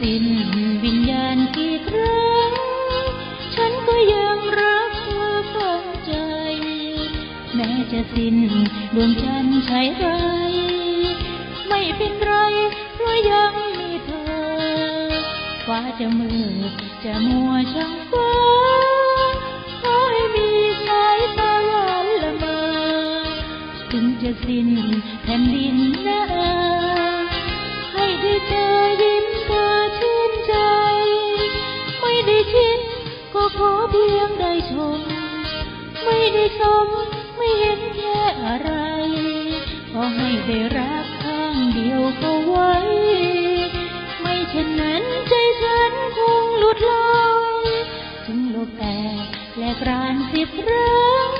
สิ้นวิญญาณกี่ครั้ง ฉันก็ยังรักเธอฝังใจ แม้จะสิ้นดวงจันทร์ใช้ไร ไม่เป็นไรเพราะยังมีเธอ ฟ้าจะมืดจะมัวช่างฟ้าขอให้มีสายตาหวานละเมอถึงจะสิ้นแผ่นดินนะเออ ขอเพียงได้ชม ไม่ได้สมไม่เห็นแค่อะไร ขอให้ได้รักข้างเดียวก็ไว้ ไม่เช่นนั้นใจฉันคงหลุดลอยถึงโลกแตกแหลกรานสิบครั้ง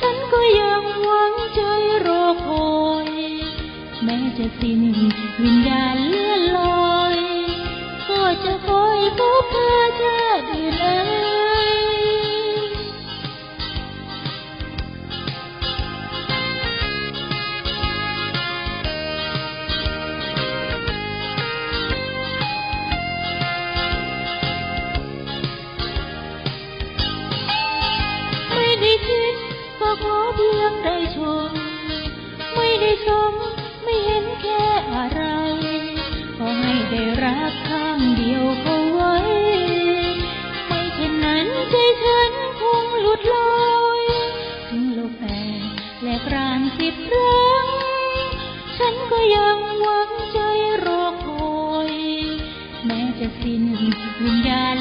ฉันก็ยังหวังใจรอคอย แม้จะสิ้นวิญญาณเลื่อนลอย ก็จะคอยพบเธอ สมไม่เห็นแค่อะไร ขอให้ได้รักข้างเดียวก็ไว้ ไม่เช่นนั้นใจฉันคงหลุดลอยถึงโลกแตกแหลกรานสิบครั้ง ฉันก็ยังหวังใจรอคอย แม้จะสิ้นวิญญาณ